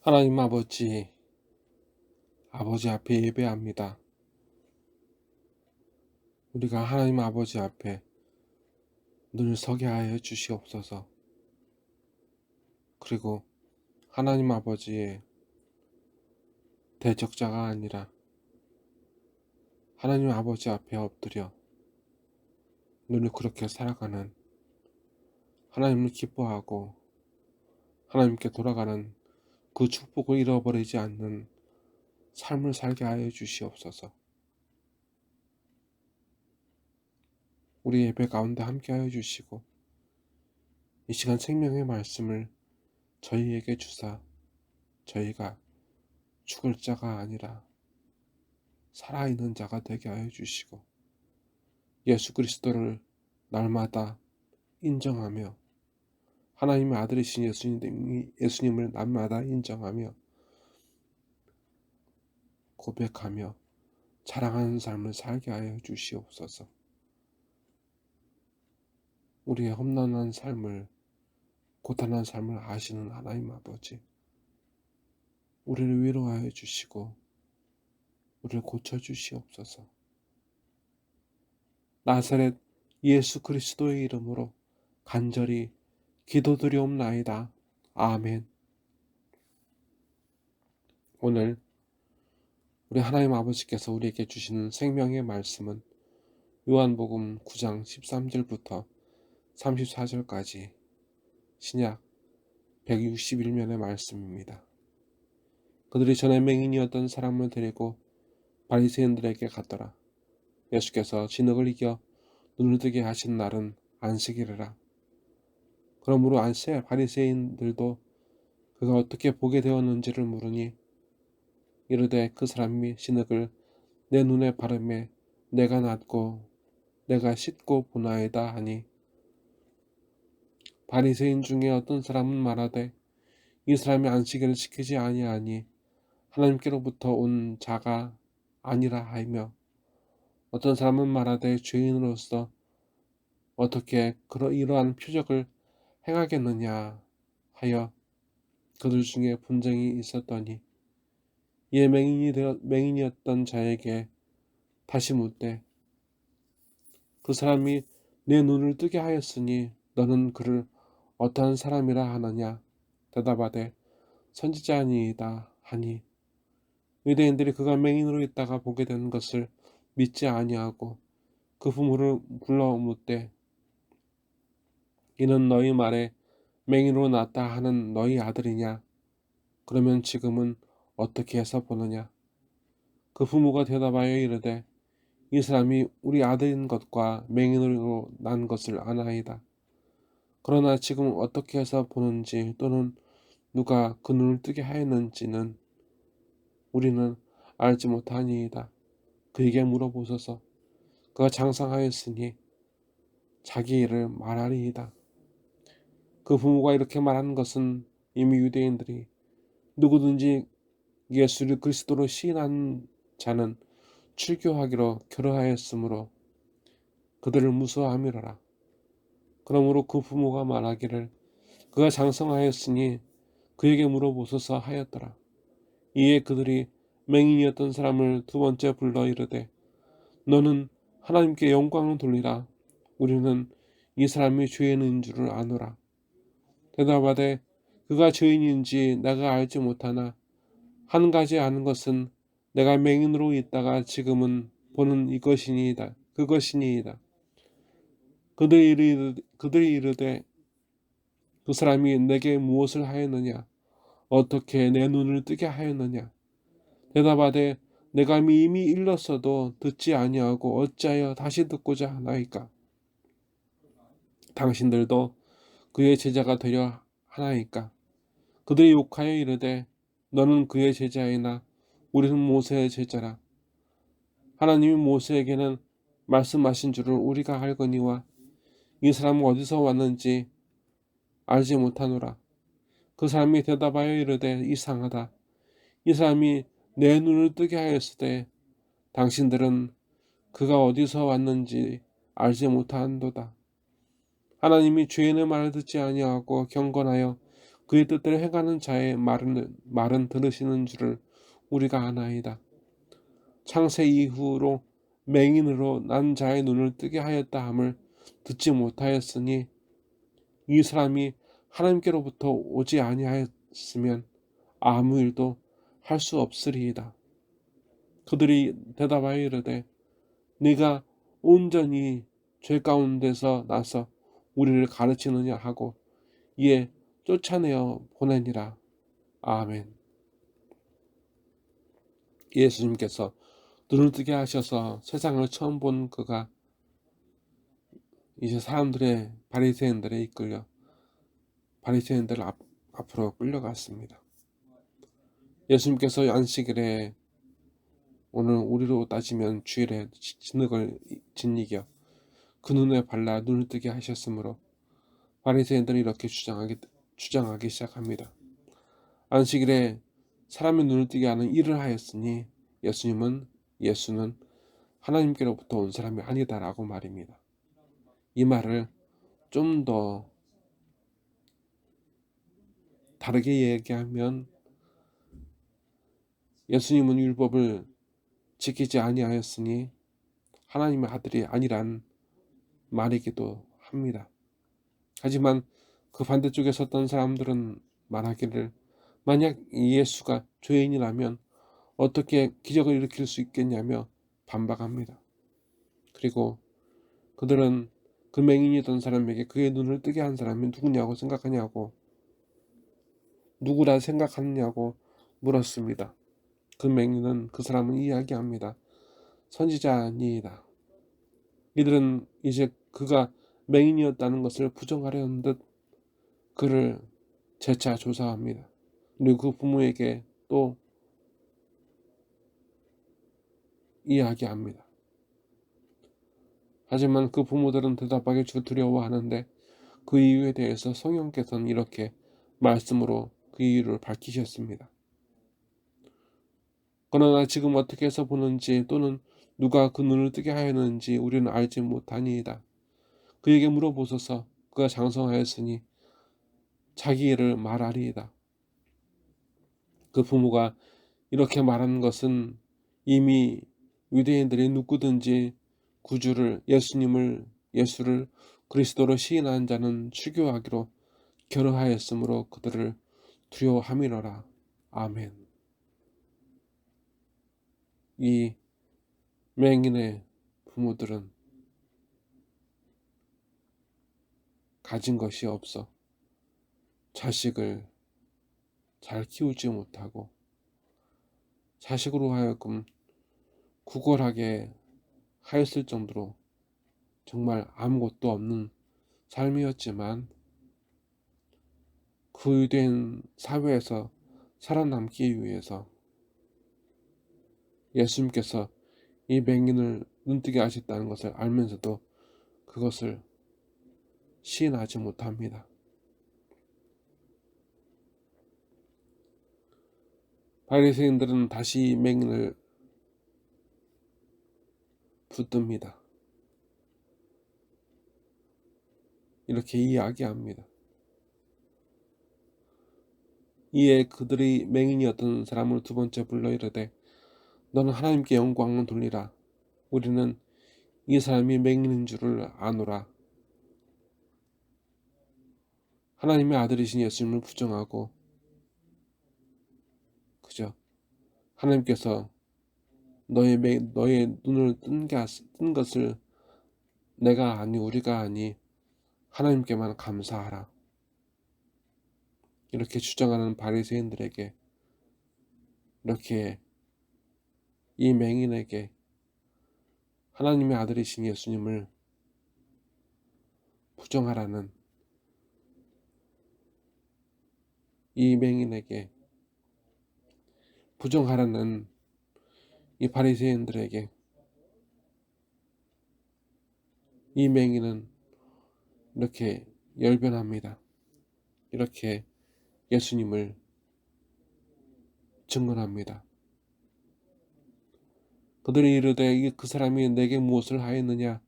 하나님 아버지, 아버지 앞에 예배합니다. 우리가 하나님 아버지 앞에 늘 서게 하여 주시옵소서. 그리고 하나님 아버지의 대적자가 아니라 하나님 아버지 앞에 엎드려 늘 그렇게 살아가는 하나님을 기뻐하고 하나님께 돌아가는 그 축복을 잃어버리지 않는 삶을 살게 하여 주시옵소서. 우리 예배 가운데 함께 하여 주시고 이 시간 생명의 말씀을 저희에게 주사 저희가 죽을 자가 아니라 살아있는 자가 되게 하여 주시고 예수 그리스도를 날마다 인정하며 하나님의 아들이신 예수님, 예수님을 날마다 인정하며 고백하며 자랑하는 삶을 살게 하여 주시옵소서. 우리의 험난한 삶을 고단한 삶을 아시는 하나님 아버지 우리를 위로하여 주시고 우리를 고쳐 주시옵소서. 나사렛 예수 그리스도의 이름으로 간절히 기도드리옵나이다. 아멘. 오늘 우리 하나님 아버지께서 우리에게 주시는 생명의 말씀은 요한복음 9장 13절부터 34절까지 신약 161면의 말씀입니다. 그들이 전에 맹인이었던 사람을 데리고 바리새인들에게 갔더라. 예수께서 진흙을 이겨 눈을 뜨게 하신 날은 안식일이라. 그러므로 안세 바리새인들도 그가 어떻게 보게 되었는지를 물으니 이르되 그 사람이 진흙을 내 눈에 바르매 내가 낫고 내가 씻고 보나이다 하니 바리새인 중에 어떤 사람은 말하되 이 사람이 안식일을 지키지 아니하니 하나님께로부터 온 자가 아니라 하며 어떤 사람은 말하되 죄인으로서 어떻게 그러 이러한 표적을 행하겠느냐 하여 그들 중에 분쟁이 있었더니 이에 맹인이 되어, 맹인이었던 자에게 다시 묻되 그 사람이 내 눈을 뜨게 하였으니 너는 그를 어떠한 사람이라 하느냐? 대답하되 선지자니이다 하니 유대인들이 그가 맹인으로 있다가 보게 된 것을 믿지 아니하고 그 부모를 불러 묻되 이는 너희 말에 맹인으로 났다 하는 너희 아들이냐? 그러면 지금은 어떻게 해서 보느냐? 그 부모가 대답하여 이르되 이 사람이 우리 아들인 것과 맹인으로 난 것을 아나이다. 그러나 지금 어떻게 해서 보는지 또는 누가 그 눈을 뜨게 하였는지는 우리는 알지 못하니이다. 그에게 물어보소서. 그가 장상하였으니 자기 일을 말하리이다. 그 부모가 이렇게 말하는 것은 이미 유대인들이 누구든지 예수를 그리스도로 시인한 자는 출교하기로 결혼하였으므로 그들을 무서워함이로라. 그러므로 그 부모가 말하기를 그가 장성하였으니 그에게 물어보소서 하였더라. 이에 그들이 맹인이었던 사람을 두 번째 불러 이르되 너는 하나님께 영광을 돌리라. 우리는 이 사람이 죄인인 줄을 아노라. 대답하되 그가 죄인인지 내가 알지 못하나 한 가지 아는 것은 내가 맹인으로 있다가 지금은 보는 이것이니이다. 그것이니이다. 그들이 이르되, 그들이 이르되 그 사람이 내게 무엇을 하였느냐? 어떻게 내 눈을 뜨게 하였느냐? 대답하되 내가 이미 일렀어도 듣지 아니하고 어찌하여 다시 듣고자 하나이까? 당신들도 그의 제자가 되려 하나이까? 그들이 욕하여 이르되 너는 그의 제자이나 우리는 모세의 제자라. 하나님이 모세에게는 말씀하신 줄을 우리가 알거니와 이 사람은 어디서 왔는지 알지 못하노라. 그 사람이 대답하여 이르되 이상하다. 이 사람이 내 눈을 뜨게 하였을 때 당신들은 그가 어디서 왔는지 알지 못한도다 하나님이 죄인의 말을 듣지 아니하고 경건하여 그의 뜻대로 행하는 자의 말은, 말은 들으시는 줄을 우리가 아나이다. 창세 이후로 맹인으로 난 자의 눈을 뜨게 하였다 함을 듣지 못하였으니 이 사람이 하나님께로부터 오지 아니하였으면 아무 일도 할 수 없으리이다. 그들이 대답하여 이르되 네가 온전히 죄 가운데서 나서 우리를 가르치느냐 하고 이에 쫓아내어 보내니라. 아멘. 예수님께서 눈을 뜨게 하셔서 세상을 처음 본 그가 이제 사람들의 바리새인들에 이끌려 바리새인들 앞, 앞으로 끌려갔습니다. 예수님께서 안식일에 오늘 우리로 따지면 주일에 진흙을 짓이겨 그 눈에 발라 눈을 뜨게 하셨으므로 바리새인들은 이렇게 주장하기, 주장하기 시작합니다. 안식일에 사람의 눈을 뜨게 하는 일을 하였으니 예수님은 예수는 하나님께로부터 온 사람이 아니다라고 말입니다. 이 말을 좀 더 다르게 얘기하면 예수님은 율법을 지키지 아니하였으니 하나님의 아들이 아니란 말이기도 합니다. 하지만 그 반대쪽에 섰던 사람들은 말하기를 만약 예수가 죄인이라면 어떻게 기적을 일으킬 수 있겠냐며 반박합니다. 그리고 그들은 그 맹인이던 사람에게 그의 눈을 뜨게 한 사람이 누구냐고 생각하냐고 누구라 생각하느냐고 물었습니다. 그 맹인은 그 사람은 이야기합니다. 선지자니이다. 이들은 이제 그가 맹인이었다는 것을 부정하려는 듯 그를 재차 조사합니다. 그리고 그 부모에게 또 이야기합니다. 하지만 그 부모들은 대답하기 두려워하는데 그 이유에 대해서 성령께서는 이렇게 말씀으로 그 이유를 밝히셨습니다. 그러나 지금 어떻게 해서 보는지 또는 누가 그 눈을 뜨게 하였는지 우리는 알지 못하니이다. 그에게 물어보소서 그가 장성하였으니 자기 일을 말하리이다. 그 부모가 이렇게 말하는 것은 이미 유대인들이 누구든지 구주를 예수님을 예수를 그리스도로 시인한 자는 추교하기로 결혼하였으므로 그들을 두려워함이로라. 아멘. 이 맹인의 부모들은 가진 것이 없어 자식을 잘 키우지 못하고 자식으로 하여금 구걸하게 하였을 정도로 정말 아무것도 없는 삶이었지만 그 유대인 사회에서 살아남기 위해서 예수님께서 이 맹인을 눈뜨게 하셨다는 것을 알면서도 그것을 시인하지 못합니다. 바리새인들은 다시 맹인을 붙듭니다. 이렇게 이야기합니다. 이에 그들이 맹인이었던 사람을 두 번째 불러 이르되 너는 하나님께 영광을 돌리라. 우리는 이 사람이 맹인인 줄을 아노라. 하나님의 아들이신 예수님을 부정하고 그죠? 하나님께서 너의 너의 눈을 뜬, 게, 뜬 것을 내가 아니 우리가 아니 하나님께만 감사하라. 이렇게 주장하는 바리새인들에게 이렇게 이 맹인에게 하나님의 아들이신 예수님을 부정하라는 이 맹인에게 부정하라는 이 바리새인들에게 이 맹인은 이렇게 열변합니다. 이렇게 예수님을 증언합니다. 그들이 이르되 그 사람이 내게 무엇을 하였느냐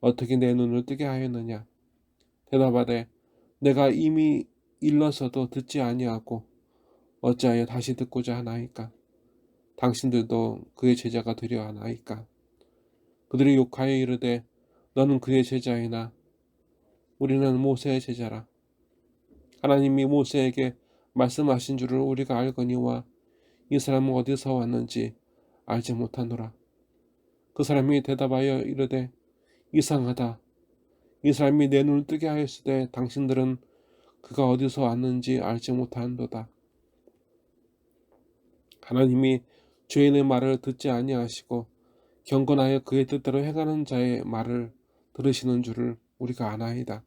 어떻게 내 눈을 뜨게 하였느냐 대답하되 내가 이미 일러서도 듣지 아니하고 어찌하여 다시 듣고자 하나이까? 당신들도 그의 제자가 되려 하나이까? 그들이 욕하여 이르되 너는 그의 제자이나 우리는 모세의 제자라. 하나님이 모세에게 말씀하신 줄을 우리가 알거니와 이 사람은 어디서 왔는지 알지 못하노라. 그 사람이 대답하여 이르되 이상하다. 이 사람이 내 눈을 뜨게 하였으되 당신들은 그가 어디서 왔는지 알지 못한도다. 하나님이 죄인의 말을 듣지 아니하시고 경건하여 그의 뜻대로 행하는 자의 말을 들으시는 줄을 우리가 아나이다.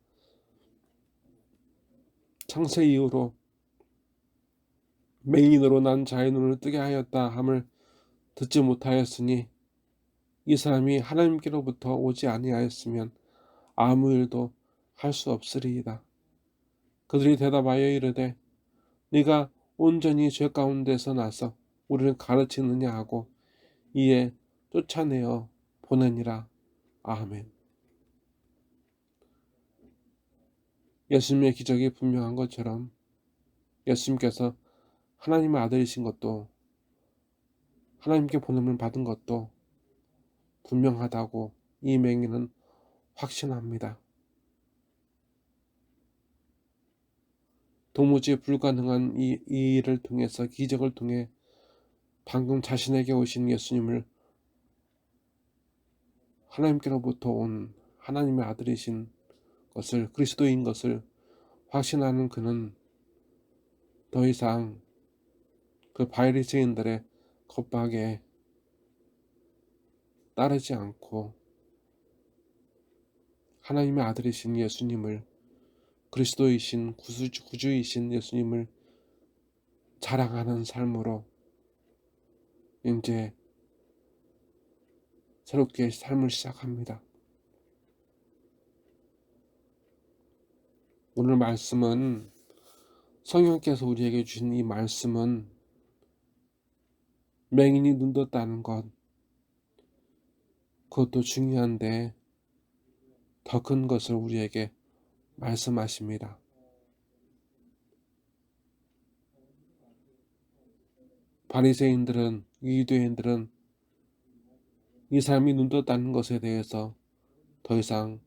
창세 이후로 맹인으로 난 자의 눈을 뜨게 하였다 함을 듣지 못하였으니 이 사람이 하나님께로부터 오지 아니하였으면 아무 일도 할 수 없으리이다. 그들이 대답하여 이르되 네가 온전히 죄 가운데서 나서 우리를 가르치느냐 하고 이에 쫓아내어 보내니라. 아멘. 예수님의 기적이 분명한 것처럼 예수님께서 하나님의 아들이신 것도 하나님께 보냄을 받은 것도 분명하다고 이 맹인은 확신합니다. 도무지 불가능한 이, 이 일을 통해서 기적을 통해 방금 자신에게 오신 예수님을 하나님께로부터 온 하나님의 아들이신 것을 그리스도인 것을 확신하는 그는 더 이상 그 바리새인들의 겁박에 따르지 않고 하나님의 아들이신 예수님을 그리스도이신 구주, 구주이신 예수님을 자랑하는 삶으로 이제 새롭게 삶을 시작합니다. 오늘 말씀은 성령께서 우리에게 주신 이 말씀은 맹인이 눈 떴다는 것 그것도 중요한데 더 큰 것을 우리에게 말씀하십니다. 바리새인들은 유대인들은 이 사람이 눈 떴다는 것에 대해서 더 이상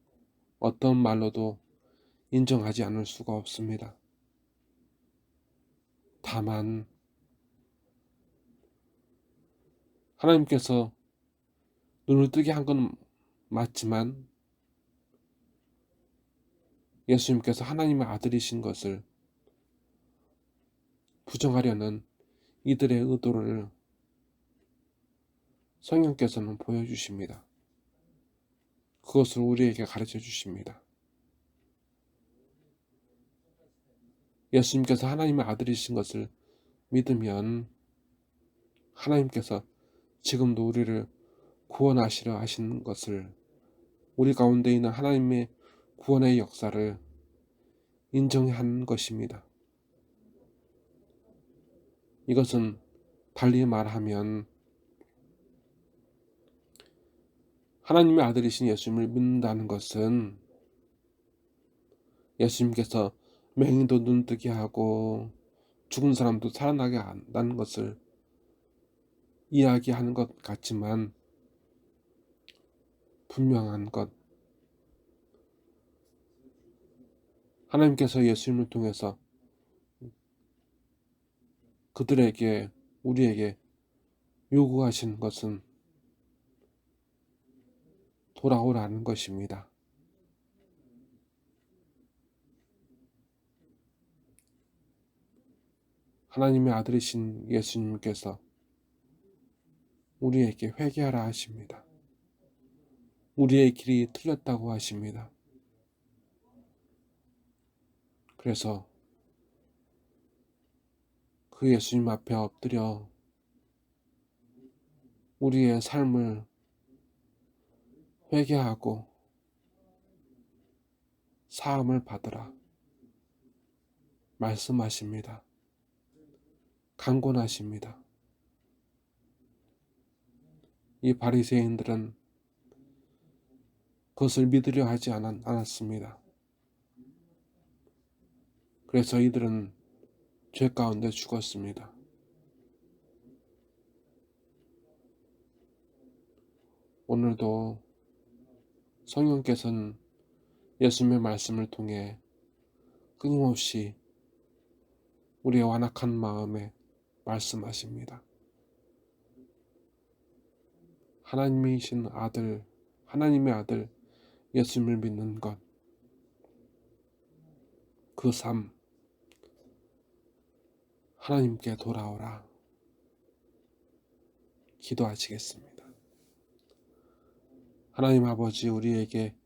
어떤 말로도 인정하지 않을 수가 없습니다. 다만 하나님께서 눈을 뜨게 한 건 맞지만 예수님께서 하나님의 아들이신 것을 부정하려는 이들의 의도를 성령께서는 보여주십니다. 그것을 우리에게 가르쳐 주십니다. 예수님께서 하나님의 아들이신 것을 믿으면 하나님께서 지금도 우리를 구원하시려 하시는 것을 우리 가운데 있는 하나님의 구원의 역사를 인정한 것입니다. 이것은 달리 말하면 하나님의 아들이신 예수님을 믿는다는 것은 예수님께서 맹인도 눈뜨게 하고 죽은 사람도 살아나게 한다는 것을 이야기하는 것 같지만 분명한 것 하나님께서 예수님을 통해서 그들에게 우리에게 요구하신 것은 돌아오라는 것입니다. 하나님의 아들이신 예수님께서 우리에게 회개하라 하십니다. 우리의 길이 틀렸다고 하십니다. 그래서 그 예수님 앞에 엎드려 우리의 삶을 회개하고 사함을 받으라 말씀하십니다. 강권하십니다. 이 바리새인들은 그것을 믿으려 하지 않았습니다. 그래서 이들은 죄 가운데 죽었습니다. 오늘도 성령께서는 예수님의 말씀을 통해 끊임없이 우리의 완악한 마음에 말씀하십니다. 하나님이신 아들, 하나님의 아들 예수님을 믿는 것, 그 삶, 하나님께 돌아오라. 기도하시겠습니다. 하나님 아버지, 우리에게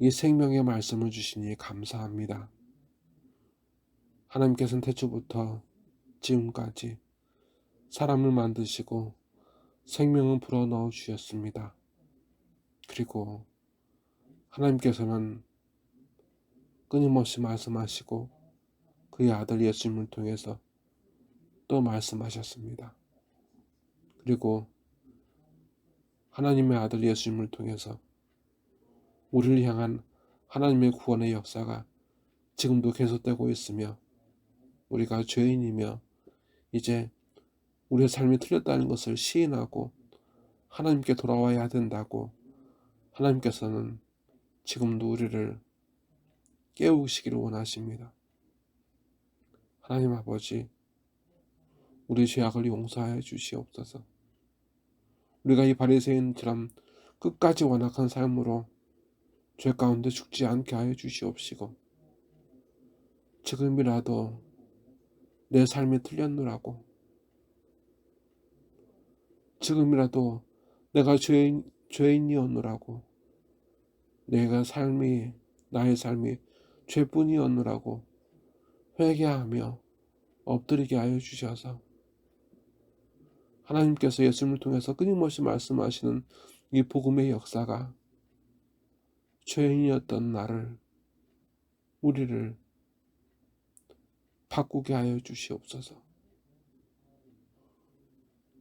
이 생명의 말씀을 주시니 감사합니다. 하나님께서는 태초부터 지금까지 사람을 만드시고 생명을 불어넣어 주셨습니다. 그리고 하나님께서는 끊임없이 말씀하시고 그의 아들 예수님을 통해서 또 말씀하셨습니다. 그리고 하나님의 아들 예수님을 통해서 우리를 향한 하나님의 구원의 역사가 지금도 계속되고 있으며 우리가 죄인이며 이제 우리의 삶이 틀렸다는 것을 시인하고 하나님께 돌아와야 된다고 하나님께서는 지금도 우리를 깨우시기를 원하십니다. 하나님 아버지, 우리 죄악을 용서하여 주시옵소서. 우리가 이 바리새인처럼 끝까지 완악한 삶으로 죄 가운데 죽지 않게 하여 주시옵시고 지금이라도 내 삶이 틀렸노라고 지금이라도 내가 죄인, 죄인이었노라고 내가 삶이 나의 삶이 죄뿐이었노라고 회개하며 엎드리게 하여 주셔서 하나님께서 예수님을 통해서 끊임없이 말씀하시는 이 복음의 역사가 죄인이었던 나를 우리를 바꾸게 하여 주시옵소서.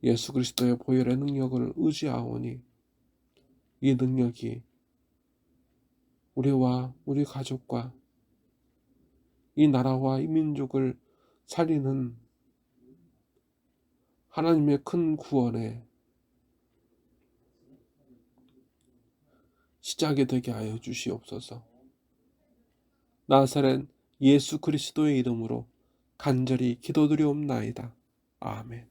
예수 그리스도의 보혈의 능력을 의지하오니 이 능력이 우리와 우리 가족과 이 나라와 이 민족을 살리는 하나님의 큰 구원의 시작이 되게 하여 주시옵소서. 나사렛 예수 그리스도의 이름으로 간절히 기도드리옵나이다. 아멘.